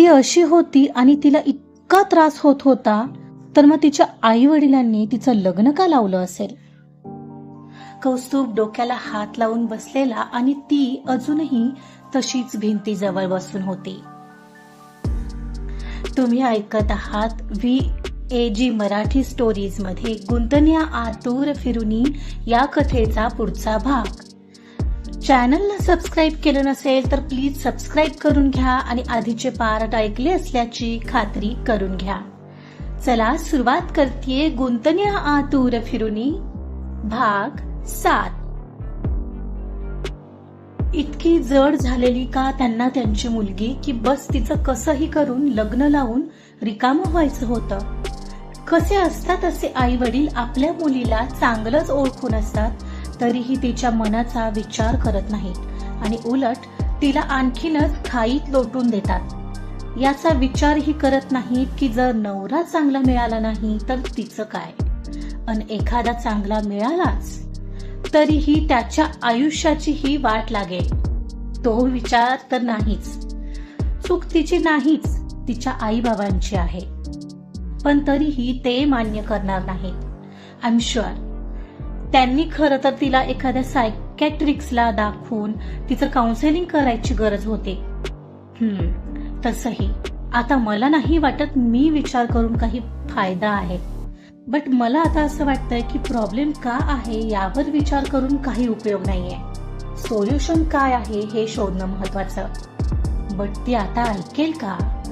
ती अशी होती आणि तिला इतका त्रास होत होता तर मग तिच्या आई वडिलांनी तिचं लग्न का लावलं असेल? कौस्तुभ डोक्याला हात लावून बसलेला आणि ती अजूनही तशीच भिंतीजवळ बसून होती. तुम्ही ऐकत आहात व्ही ए जी मराठी स्टोरीजमध्ये गुंतन्या आतूर फिरुनी या कथेचा पुढचा भाग. चॅनलला सबस्क्राईब केलं नसेल तर प्लीज सबस्क्राईब करून घ्या आणि आधीचे पार्ट ऐकले असल्याची खात्री करून घ्या. चला सुरुवात करते गुंतण्या आतूर फिरुनी भाग सात. इतकी जड झालेली का त्यांना त्यांची मुलगी की बस तिचं कसंही करून लग्न लावून रिकामं व्हायचं होतं? कसे असतात असे आई वडील आपल्या मुलीला चांगलंच ओळखून असतात? तरीही तिच्या मनाचा विचार करत नाहीत. आणि उलट तिला आणखीनच खाईत लोटून देतात. याचा विचारही करत नाहीत की जर नवरा चांगला मिळाला नाही तर तिचं काय? अन एखादा चांगला मिळालाच तरीही त्याच्या आयुष्याची ही वाट लागेल. तो विचार तर नाहीच. चूक तिची नाहीच तिच्या आईबाबांची आहे. पण तरीही ते मान्य करणार नाहीत. आय एम शुअर त्यांनी खरं तर तिला एखाद्या सायकॅट्रिक्सला दाखवून तिचं काउन्सिलिंग करायची गरज होते. तसंही. आता मला नाही वाटत मी विचार करून काही फायदा आहे. बट मला आता असं वाटतंय की प्रॉब्लेम का आहे यावर विचार करून काही उपयोग नाहीये. सोल्युशन काय आहे हे शोधणं महत्वाचं. बट ती आता ऐकेल का?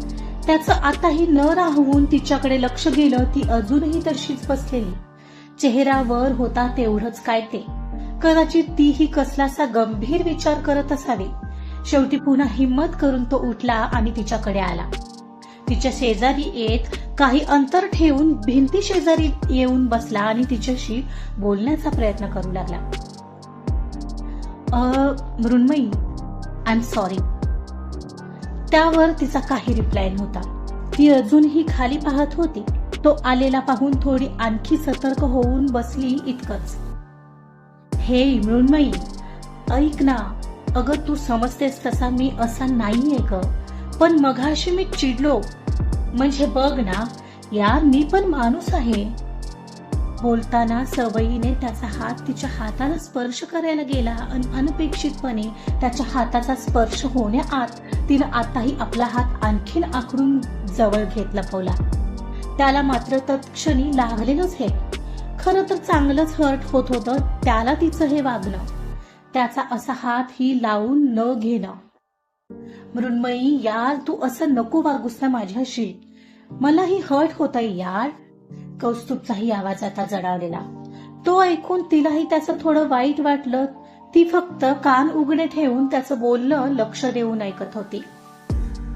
त्याचं आताही न राहून तिच्याकडे लक्ष गेलं ती अजूनही तशीच बसलेली. चेहऱ्यावर होता तेवढंच काय ते. कदाचित तीही कसलासा गंभीर विचार करत असावी. शेवटी पुन्हा हिम्मत करून तो उठला आणि तिच्याकडे आला. तिच्या शेजारी येत काही अंतर ठेवून भिंती शेजारी येऊन बसला आणि तिच्याशी बोलण्याचा प्रयत्न करू लागला. "अ, मृण्मयी आय एम सॉरी त्यावर तिचा काही रिप्लाय नव्हता. ती अजूनही खाली पाहत होती. तो आलेला पाहून थोडी आणखी सतर्क होऊन बसली इतकंच. हे मृण्मयी ऐक ना अगं तू समजतेस तसा मी असा नाहीये ग पण मघाशी मी चिडलो. म्हणजे बघ ना यार मी पण माणूस आहे. बोलताना सवयीने त्याचा हात तिच्या हाताला स्पर्श करायला गेला आणि अनपेक्षितपणे त्याच्या हाताचा स्पर्श होण्याआत तिनं आताही आपला हात आणखीन आखडून जवळ घेत लपवला. त्याला मात्र तत्क्षणी लागलेलंच हे. खरं तर चांगलंच हर्ट होत होतं त्याला तिचं हे वागणं. त्याचा असा हात ही लावून न घेणं. मृण्मयी यार तू असं नको वागूस ना माझ्याशी. मलाही हर्ट होत यार. कौस्तुभचाही आवाज आता जडावलेला. तो ऐकून तिलाही त्याचं थोडं वाईट वाटलं. ती फक्त कान उघडे ठेवून त्याचं बोलणं लक्ष देऊन ऐकत होती.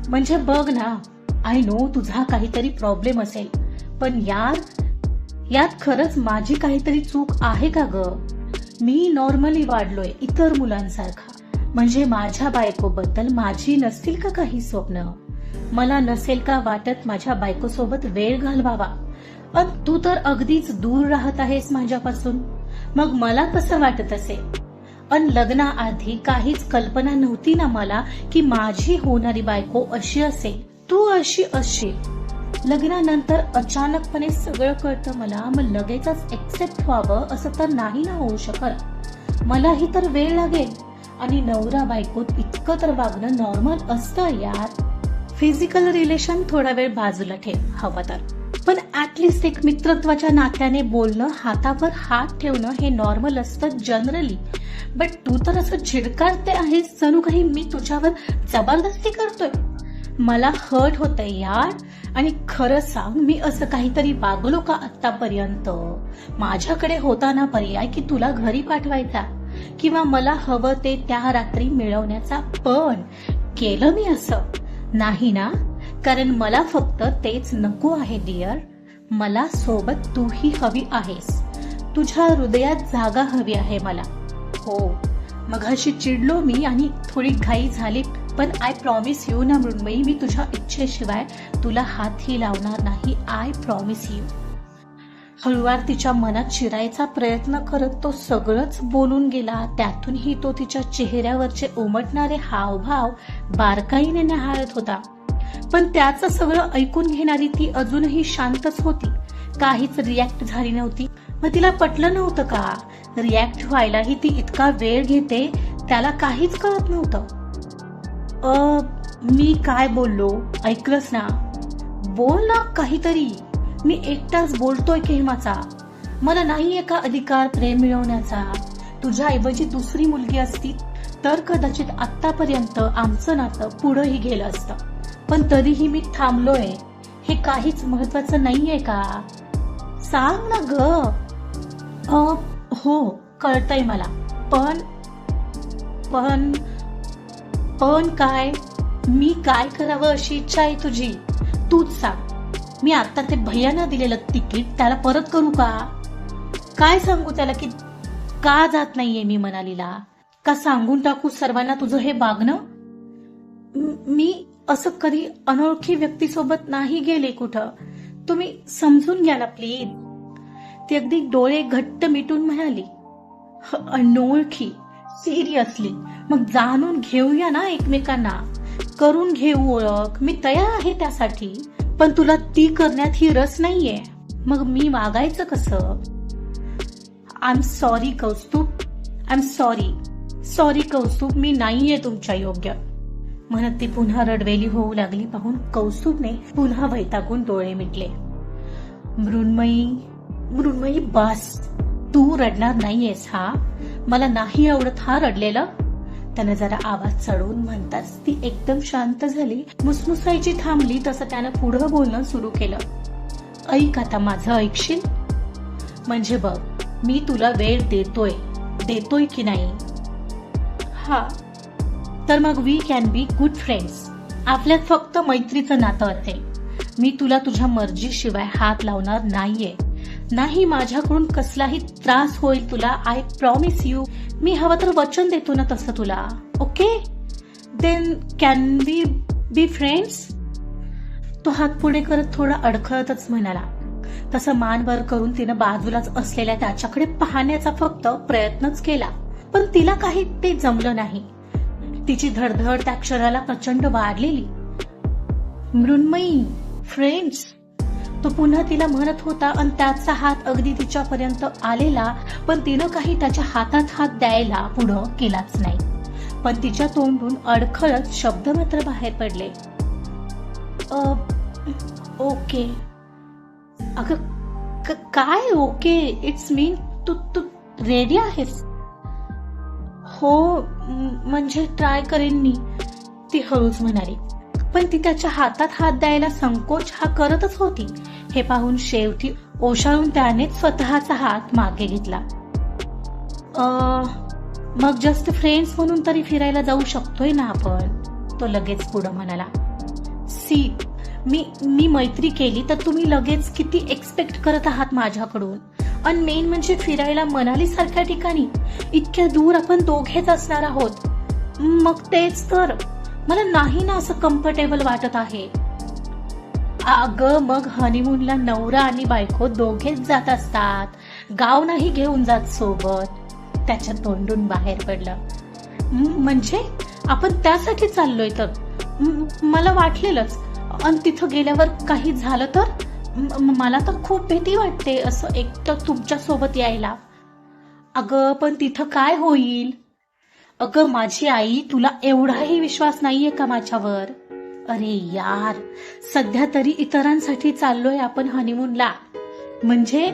म्हणजे बघ ना आय नो तुझा काहीतरी प्रॉब्लेम असेल. पण यार यात खरंच माझी काहीतरी चूक आहे का ग? मी नॉर्मली वाढलोय इतर मुलांसारखा. म्हणजे माझ्या बायकोबद्दल माझी नसतील का काही स्वप्न? मला नसेल का वाटत माझ्या बायकोसोबत वेळ घालवावा? पण तू तर अगदीच दूर राहत आहेस माझ्यापासून. मग मला कसं वाटत असेल? अन लग्नाआधी काहीच कल्पना नव्हती ना मला की माझी होणारी बायको अशी असेल. तू अशी अशी. लग्नानंतर अचानकपणे सगळं कळतं मला मग लगेचच एक्सेप्ट व्हावं असं तर नाही ना होऊ शकत. मलाही तर वेळ लागेल. आणि नवरा बायकोत इतकं तर वागणं नॉर्मल असतं यार. फिजिकल रिलेशन थोडा वेळ बाजूला ठेव हवं तर. पण ऍटलिस्ट एक मित्रत्वाच्या नात्याने बोलणं हातावर हात ठेवणं हे नॉर्मल असतं जनरली बट तू तर असं झिडकारते आहेस जणू काही मी तुझ्यावर जबरदस्ती करतोय. मला हर्ट होतं यार. आणि खरं सांग मी असं काहीतरी वागलो का आतापर्यंत माझ्याकडे होता ना पर्याय की तुला घरी पाठवायचा? किंवा मला हवं ते त्या रात्री मिळवण्याचा? पण केलं मी असं? नाही ना? कारण मला फक्त तेच नको आहे डिअर मला सोबत तूही हवी आहेस. तुझ्या हृदयात जागा हवी आहे मला. हो. मघाशी चिडलो मी आणि थोडी घाई झाली. पण आय प्रॉमिस यू ना मृण्मयी मी तुझ्या इच्छेशिवाय तुला हातही लावणार नाही. आय प्रॉमिस यू हळुवार तिच्या मनात शिरायचा प्रयत्न करत तो सगळंच बोलून गेला. त्यातूनही तो तिच्या चेहऱ्यावरचे उमटणारे हावभाव बारकाईने निहाळत होता. पण त्याचं सगळं ऐकून घेणारी ती अजूनही शांतच होती. काहीच रिॲक्ट झाली नव्हती. मग तिला पटलं नव्हतं का? रिॲक्ट व्हायलाही ती इतका वेळ घेते त्याला काहीच कळत नव्हतं. मी काय बोललो? ऐकलंस ना? बोल ना काहीतरी. मी एकटाच बोलतोय केहमाचा मला नाहीये का अधिकार प्रेम मिळवण्याचा. तुझ्या ऐवजी दुसरी मुलगी असती तर कदाचित आतापर्यंत आमचं नातं पुढंही गेलं असतं. पण तरीही मी थांबलोय. हे काहीच महत्वाचं नाहीये का? सांग ना ग. हो कळतंय मला. पण पण पण काय? मी काय करावं अशी इच्छा आहे तुझी? तूच सांग. मी आता ते भैयाना दिलेलं तिकीट त्याला परत करू का? काय सांगू त्याला की का जात नाहीये मी मनालीला? का सांगून टाकू सर्वांना तुझं हे वागणं? मी असं कधी अनोळखी व्यक्तीसोबत नाही गेले कुठं. तुम्ही समजून घ्या ना प्लीज. ती अगदी डोळे घट्ट मिटून म्हणाली "ह, अनोळखी. सिरियसली. मग जाणून घेऊया ना एकमेकांना. करून घेऊ ओळख. मी तयार आहे त्यासाठी. पण तुला ती करण्यात ही रस नाहीये. मग मी वागायचं कसं? I am sorry Kaustubh. I am sorry sorry Kaustubh मी नाहीये तुमच्या योग्य. म्हणत ती पुन्हा रडवेली होऊ लागली पाहून कौस्तुभने पुन्हा वैतागून डोळे मिटले. मृण्मयी मृण्मयी बस. तू रडणार नाहीयेस हा? मला नाही आवडत हा रडलेलं. त्यानं जरा आवाज चढवून म्हणताच ती एकदम शांत झाली. मुसमुसायची थांबली तसं त्यानं पुढं बोलणं सुरू केलं. ऐक आता माझं ऐकशील? म्हणजे बघ मी तुला वेळ देतोय. देतोय की नाही? हा. तर मग we can be good friends आपल्यात फक्त मैत्रीचं नातं असेल. मी तुला तुझ्या मर्जीशिवाय हात लावणार नाहीये. नाही माझ्याकडून कसलाही त्रास होईल तुला. आय प्रॉमिस यू मी हवं तर वचन देतो ना तसं तुला. Okay then can be be friends तो हात पुढे करत थोडा अडखळतच म्हणाला. तसं मान वर करून तिनं बाजूलाच असलेल्या त्याच्याकडे पाहण्याचा फक्त प्रयत्नच केला. पण तिला काही ते जमलं नाही. तिची धडधड त्या क्षणाला प्रचंड वाढलेली. मृण्मयी फ्रेंड्स तो पुन्हा तिला म्हणत होता आणि त्याचा हात अगदी तिच्यापर्यंत आलेला पण तिनं काही त्याच्या हातात हात द्यायला पुढं केलाच नाही. पण तिच्या तोंडून अडखळत शब्द मात्र बाहेर पडले. ओके. अगं काय ओके? इट्स मीन तू तू रेडी आहेस? हो म्हणजे ट्राय करेन मी ती हळूच म्हणाली. पण ती त्याच्या हातात हात द्यायला संकोच हा करतच होती. हे पाहून शेवटी ओशाळून त्याने स्वतःचा हात मागे घेतला. मग जस्ट फ्रेंड्स म्हणून तरी फिरायला जाऊ शकतोय ना आपण? तो लगेच पुढं म्हणाला. सी मी मी मैत्री केली तर तुम्ही लगेच किती एक्सपेक्ट करत आहात माझ्याकडून? आणि मेन म्हणजे फिरायला मनाली सारख्या ठिकाणी इतक्या दूर आपण दोघेच असणार आहोत. मग तेच तर. मला नाही ना असं कम्फर्टेबल वाटत आहे. अगं मग हनीमूनला नवरा आणि बायको दोघेच जात असतात. गाव नाही घेऊन जात सोबत. त्याच्या तोंडून बाहेर पडलं. म्हणजे? आपण त्यासाठी चाललोय तर. मला वाटलेलंच. आणि तिथं गेल्यावर काही झालं तर? मला तर खूप भीती वाटते असं एकटं तुमच्यासोबत यायला. अगं पण तिथं काय होईल? अगं माझी आई तुला एवढाही विश्वास नाहीये का माझ्यावर? अरे यार सध्या तरी इतरांसाठी चाललोय आपण हनीमूनला म्हणजे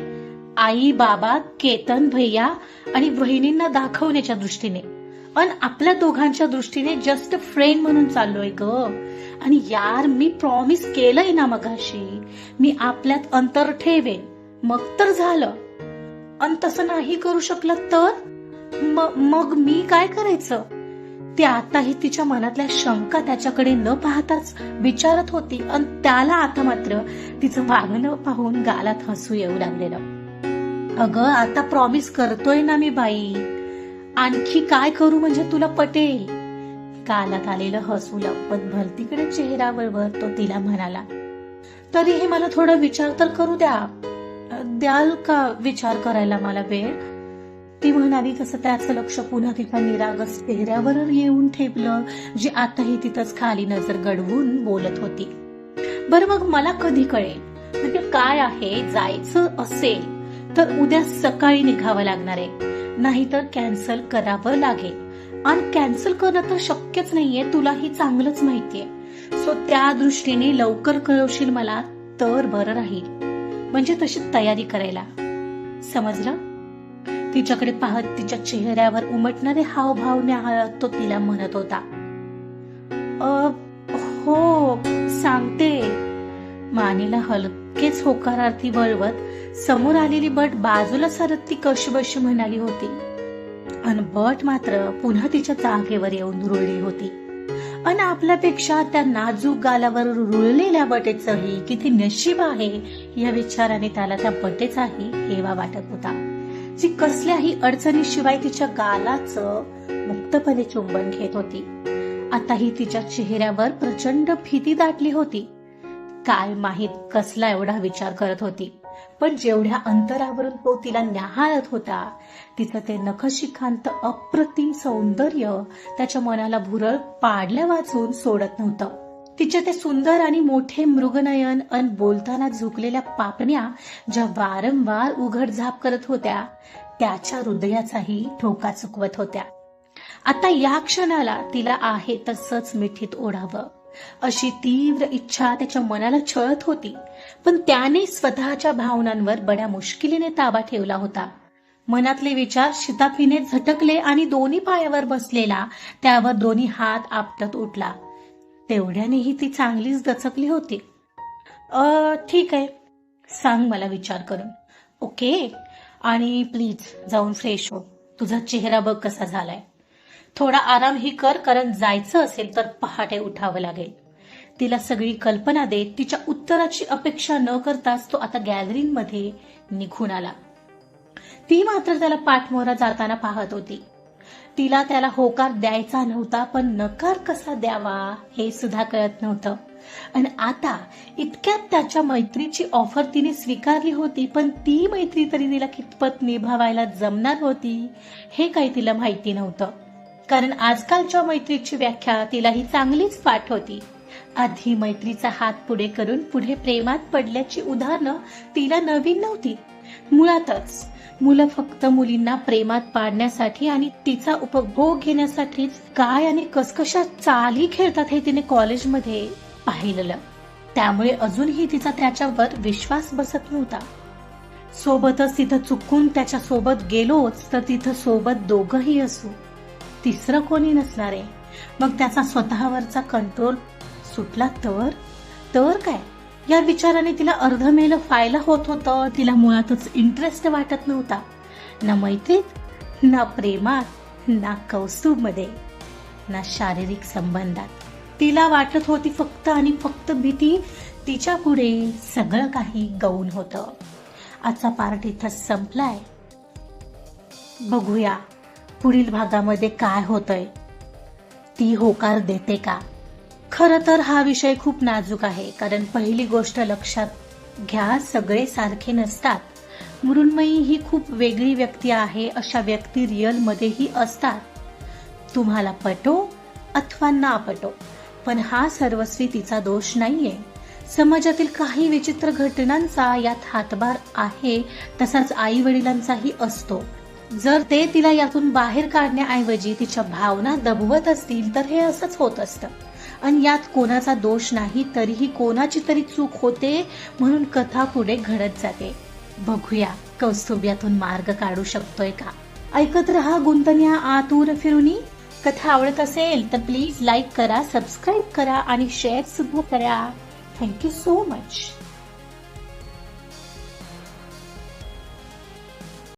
आई बाबा केतन भैया आणि बहिणींना दाखवण्याच्या दृष्टीने. अन आपल्या दोघांच्या दृष्टीने जस्ट फ्रेंड म्हणून चाललोय ग. आणि यार मी प्रॉमिस केलंय ना मगाशी मी आपल्यात अंतर ठेवेन. मग तर झालं. अन तसं नाही करू शकलं तर? मग मी काय करायचं? ते आताही तिच्या मनातल्या शंका त्याच्याकडे न पाहताच विचारत होती आणि त्याला आता मात्र तिचं वागणं पाहून गालात हसू येऊ लागलेलं. अगं आता प्रॉमिस करतोय ना मी बाई. आणखी काय करू म्हणजे तुला पटेल? गालात आलेलं हसू लपत भरतीकडे चेहऱ्यावर तो तिला म्हणाला तरीही मला थोडा विचार तर करू द्या. द्याल का विचार करायला मला वेळ? ती म्हणावी कसं त्याचं लक्ष पुन्हा तिच्या निरागस चेहऱ्यावर येऊन ठेपलं जी आताही तिथंच खाली नजर गडवून बोलत होती. बर मग मला कधी कळेल? म्हणजे काय आहे? जायचं असेल तर उद्या सकाळी निघावं लागणार आहे. नाहीतर कॅन्सल करावं लागेल. आणि कॅन्सल करणं तर शक्यच नाहीये तुला ही चांगलंच माहितीये. सो त्या दृष्टीने लवकर कळवशील मला तर बरं राहील. म्हणजे तशी तयारी करायला. समजलं? तिच्याकडे पाहत तिच्या चेहऱ्यावर उमटणारे हावभाव न्याहाळत तो तिला म्हणत होता. "अ, हो सांगते. मानेला हलकेच होकारार्थी वळवत समोर आलेली बट बाजूला सरत ती कशीबशी म्हणाली होती. अन बट मात्र पुन्हा तिच्या जागेवर येऊन रुळली होती. अन आपल्यापेक्षा त्या नाजूक गालावर रुळलेल्या बटेचंही किती नशीब आहे या विचाराने त्याला त्या बटेचाही हेवा वाटत होता. जी कसल्याही अडचणीशिवाय तिच्या गालाचं मुक्तपणे चुंबन घेत होती. आताही तिच्या चेहऱ्यावर प्रचंड भीती दाटली होती. काय माहीत कसला एवढा विचार करत होती. पण जेवढ्या अंतरावरून तो तिला न्याहाळत होता तिचं ते नखशिखांत अप्रतिम सौंदर्य त्याच्या मनाला भुरळ पाडल्या वाचून सोडत नव्हतं. तिचे ते सुंदर आणि मोठे मृगनयन अन बोलताना झुकलेल्या पापण्या ज्या वारंवार उघड झाप करत होत्या त्याच्या हृदयाचाही ठोका चुकवत होत्या. आता या क्षणाला तिला आहे तसंच मिठीत ओढावं. अशी तीव्र इच्छा त्याच्या मनाला छळत होती पण त्याने स्वतःच्या भावनांवर बड्या मुश्किलीने ताबा ठेवला होता. मनातले विचार शिताफीने झटकले आणि दोन्ही पायावर बसलेला त्यावर दोन्ही हात आपटत उठला. तेवढ्यानेही ती चांगलीच दचकली होती. अ ठीक आहे. सांग मला विचार करून. ओके? आणि प्लीज जाऊन फ्रेश हो. तुझा चेहरा बघ कसा झालाय. थोडा आरामही कर कारण जायचं असेल तर पहाटे उठावं लागेल. तिला सगळी कल्पना देत तिच्या उत्तराची अपेक्षा न करताच तो आता गॅलरीमध्ये निघून आला. ती मात्र त्याला पाठमोरा जाताना पाहत होती. तिला त्याला होकार द्यायचा नव्हता पण नकार कसा द्यावा हे सुद्धा कळत नव्हतं. आणि आता इतक्यात त्याच्या मैत्रीची ऑफर तिने स्वीकारली होती पण ती मैत्री तरी तिला कितपत निभावायला जमणार होती हे काही तिला माहिती नव्हतं. कारण आजकालच्या मैत्रीची व्याख्या तिला ही चांगलीच पाठ होती. आधी मैत्रीचा हात पुढे करून पुढे प्रेमात पडल्याची उदाहरणं तिला नवीन नव्हती. मुळातच मुलं फक्त मुलींना प्रेमात पाडण्यासाठी आणि तिचा उपभोग घेण्यासाठीच काय आणि कसकशा चाली खेळतात हे तिने कॉलेजमध्ये पाहिलेलं. त्यामुळे अजूनही तिचा त्याच्यावर विश्वास बसत नव्हता. सोबतच तिथं चुकून त्याच्या सोबत गेलोच तर तिथं सोबत दोघही असू. तिसरं कोणी नसणार. आहे मग त्याचा स्वतःवरचा कंट्रोल सुटला तर? तर काय? या विचाराने तिला अर्धमेल फायला होत होतं. तिला मुळातच इंटरेस्ट वाटत नव्हता. ना मैत्रीत ना प्रेमात ना कौस्तुभमध्ये ना शारीरिक संबंधात. तिला वाटत होती फक्त आणि फक्त भीती तिच्या पुढे सगळं काही गौण होतं. आजचा पार्ट इथं संपलाय. बघूया पुढील भागामध्ये काय होतंय. ती होकार देते का? खरं तर हा विषय खूप नाजूक आहे कारण पहिली गोष्ट लक्षात घ्या सगळे सारखे नसतात. मृण्मयी ही खूप वेगळी व्यक्ती आहे अशा व्यक्ती रिअल मध्येही असतात. तुम्हाला पटो अथवा ना पटो पण हा सर्वस्वी तिचा दोष नाहीये. समाजातील काही विचित्र घटनांचा यात हातभार आहे तसाच आई वडिलांचाही असतो. जर ते तिला यातून बाहेर काढण्याऐवजी तिच्या भावना दबवत असतील तर हे असंच होत असतं. आणि यात कोणाचा दोष नाही तरीही कोणाची तरी चूक होते म्हणून कथा पुढे घडत जाते. बघूया कौस्तुभ्यातून मार्ग काढू शकतोय का? ऐकत रहा गुंतन्या आतूर फिरुनी. कथा आवडत असेल तर प्लीज लाईक करा सबस्क्राईब करा आणि शेअर सुद्धा करा. Thank you so much.